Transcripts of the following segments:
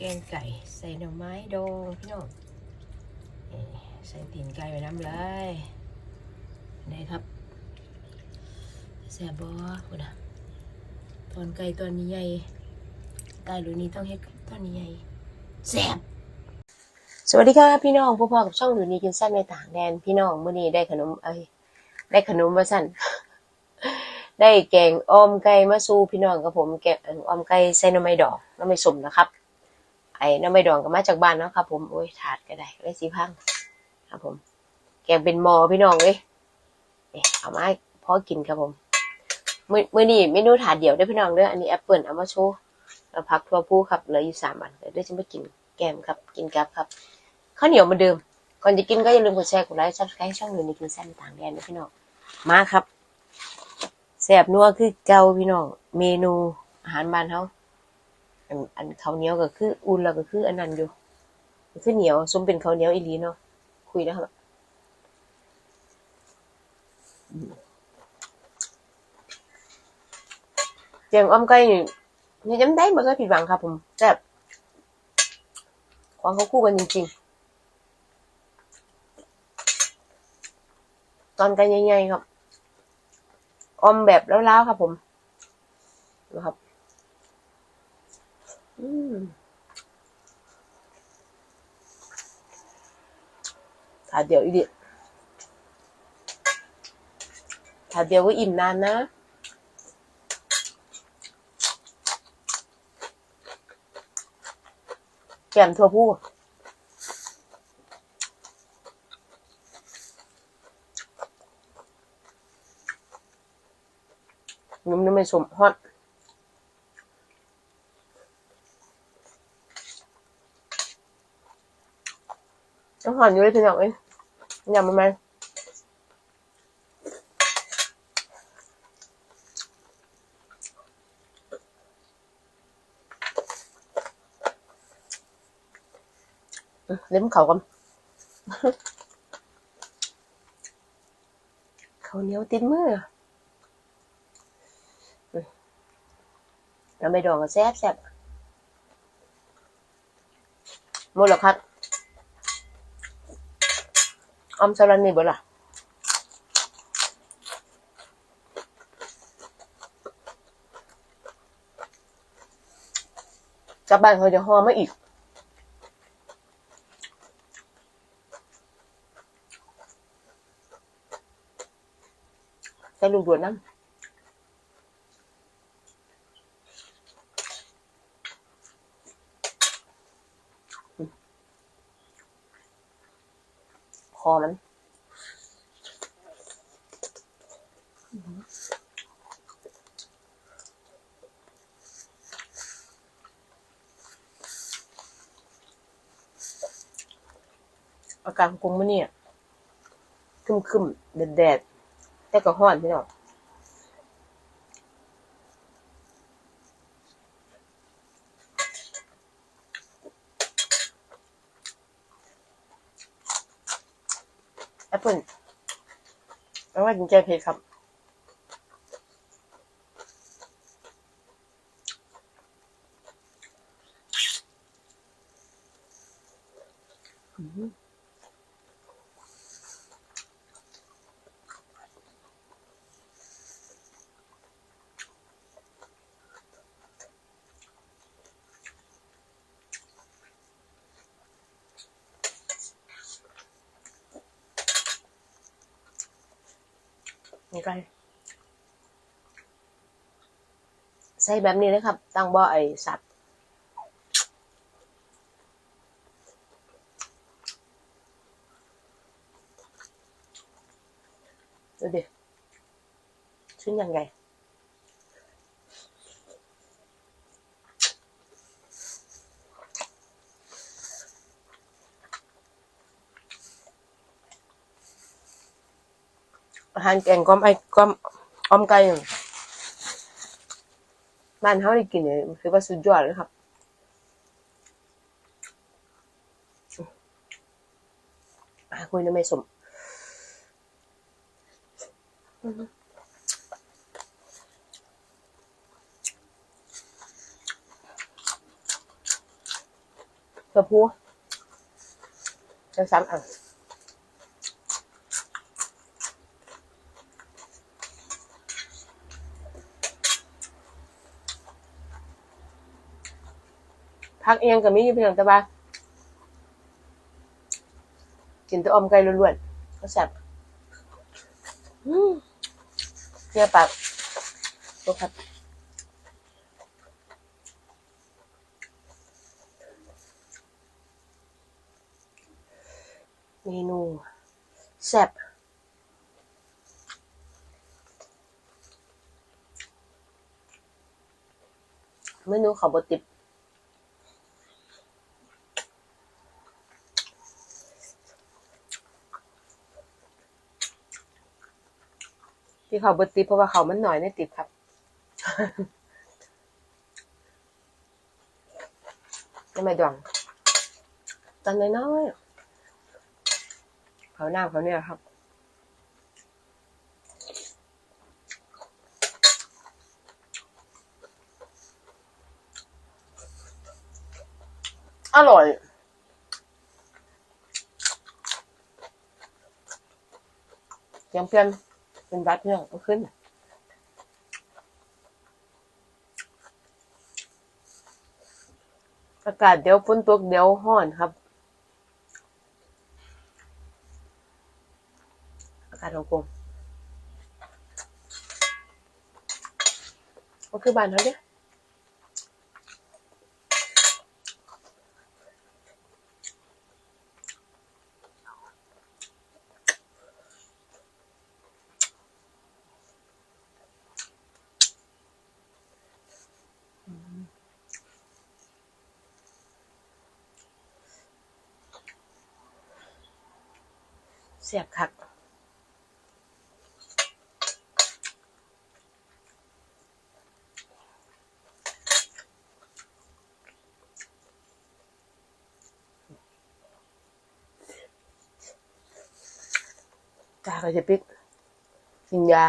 แกงไก่ใส่หน่อไม้ดองพี่น้องใส่ตีนไก่ไปน้ำเลยนี่ครับแซ่บบ่คุณอะตอนไก่ตอนนี้ใหญ่ไก่รุ่นนี้ต้องเฮ็ดตอนนี้ใหญ่แซ่บสวัสดีค่ะพี่น้องพ่อพ่อกับช่องรุ่นนี้กินแซ่บในต่างแดนพี่น้องเมื้อนี้ได้ขนมเอ้ยได้ขนมมาสั่นได้แกงอ้อมไก่มาสู่พี่น้องกับผมแกงอ้อมไก่ใส่หน่อไม้ดอกหน่อไม้สมนะครับ ไอ้น้ำไม่ดองก็มาจากบ้านเนาะครับผมโอ้ยถาดก็ได้ได้สีพังครับผม แกงเป็นมอพี่น้องเลยเอามาพอกินครับผมมื้อมื้อนี้เมนูถาดเดียวได้พี่น้องเด้ออันนี้แอปเปิลเอามาโชว์แล้วพักทั่วผู้ครับเหลืออยู่สามอันเดี๋ยวจะมากินแกมครับกินกับครับข้าวเหนียวมาเดิมก่อนจะกินก็อย่าลืมกดแชร์กดไลค์ซับสไครต์ช่องหนูในกินแซ่บต่างแดนนะพี่น้องมาครับแซ่บนัวคือเกาพี่น้องเมนูอาหารบ้านเฮา อันอันข้าวเหนียวก็คือ อุ่นแล้วก็คือ อันนั้นอยู่คือเหนียวสมเป็นข้าวเหนียวอีหลีเนาะคุยนะครับอืมแกงอ้อมไก่นี่นี่จำได้บ่เคยผิดหวังครับผมแซ่บของเขาคู่กันจริง ๆ ตอนกันใหญ่ๆครับออมแบบล้าวๆครับผมนะครับ อืมถาเดียวอีดิถาเดียวก็อิ่มนานนะแกมทั่วผู้นุ่มนุ่มไม่สมฮอต ต้อง หอนอยู่เลยพี่น้องเอ้ยยำมันไหมอืมเล่มเขากันเขาเหนียวติดมืออืมแล้วไม่ดองก็แซ่บแซ่บหมดแล้วครับ ออมสลันนี่บ่ล่ะกลับบ้านเขาจะห่อมาอีกใส่ลูกดวนน้ำคอมัน อากาศกรุงมันเนี่ยคึมคึมแดดแดดแต่ก็ห้อนพี่น้องแอปเปิลแล้วว่าจริงใจเพครับ นี่ไงใส่แบบนี้นะครับ ตั้งบ่อไอสัตว์ดูดิชิ้นยังไง อาหารแกงก้อมไอ้ก้อมอ้อมไก่บ้านเขาได้กินเนี่ยคือว่าสุดยอดเลยครับคุยน้ำไม่สมเพื่อผู้จะซ้ำอะ พักเองกับมีอยู่เพียงแต่ว่ากินตัวอมไก่ล้วนๆก็แซ่บเนี่ยปากดูครับเมนูแซ่บเมนูขาวบดติบ ที่เขาบดติบเพราะว่าเขามันหน่อยในติบครับ ยังไม่ดวงตอนน้อยๆเขาหน้าเขาเนี่ยครับอร่อย ยังเพื่อน เป็นวัดเนี่ยก็ขึ้นอากาศเดี๋ยวฝนตกเดี๋ยวห้อนครับ อากาศของกงก็คือบ้านเขาเนี่ย เสียบคักกาก็จะปิดกินยา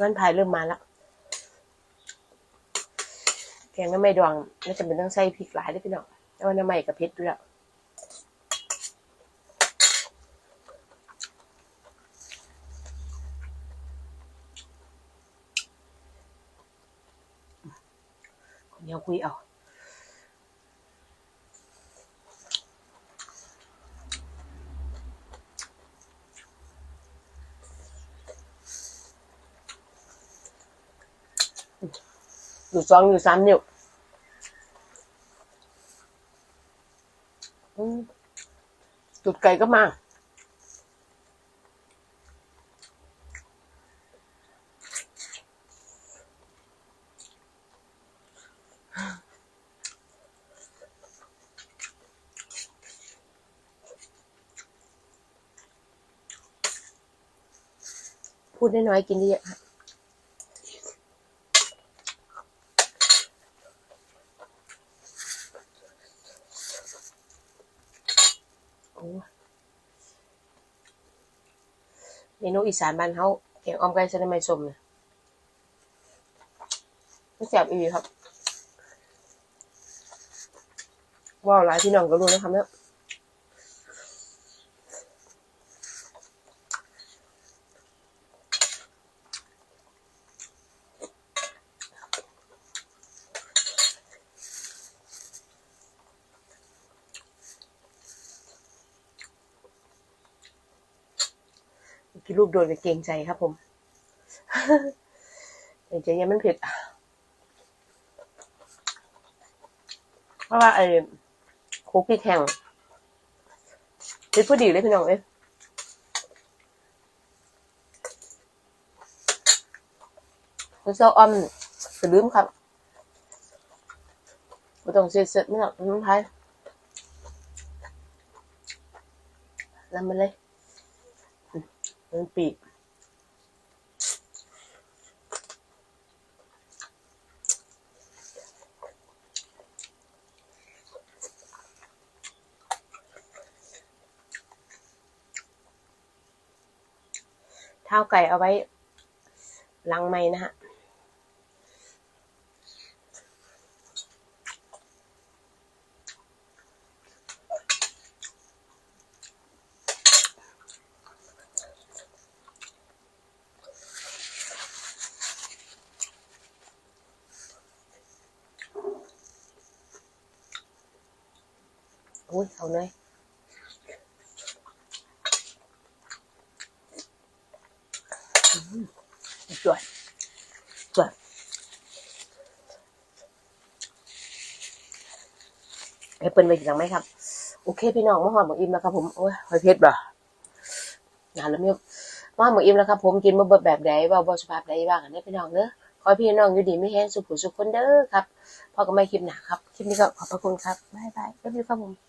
ร้านพายเริ่มมาแล้วแกงน้ำไม่ดองน่าจะเป็นต้องใส่พริกหลายด้วยพี่น้องแต่ว่าน้ำไม่กับเพชรด้วยเดียวคุยเอา อยู่สองอยู่สามนิ้วอืมจุดไก่ก็มาพูดน้อยๆกินเยอะๆค่ะโอ้เม นูอีสานบ้านเฮาแกงออมไก่ใส่น้ำมันส้มเนี่ยไม่แซ่บอีกครับว้าวหลายพี่น้องก็รู้นะครับเนี่ย พี่รูปโดนไปเกงใจครับผมเดี๋ยวยังมันเผ็ด เพราะว่าไอ้คุกพริกแห้งฟี่ดพอดีเลยพี่น้องเอ้ยคุณเซาออมจะลืมครับไม่ต้องเสียเสร็จไม่ต้องน้ำไทยลำไปเลย มันปีกเท้าไก่เอาไว้หลังไม้นะฮะ อุ้ยเอาเลยอืมสวยสวยเอ้เปิ้นไปกินหลังไหมครับ โอเคพี่น้องมาหอมหมกอิ่มแล้วครับผม โอ้ยหอยเพชรบ่งานแล้วเนี่ยมาหอมหมกอิ่มแล้วครับผมกินมาเบิดแบบใดว่าบ่สภาพใดบ้างอันนี้พี่น้องเด้อขอให้พี่น้องอยู่ดีไม่แห้งสุขสุขคนเด้อครับพอกันไม่คลิปหนาครับ คลิปนี้ก็ขอบพระคุณครับ บ๊ายบายเลิฟยูครับผม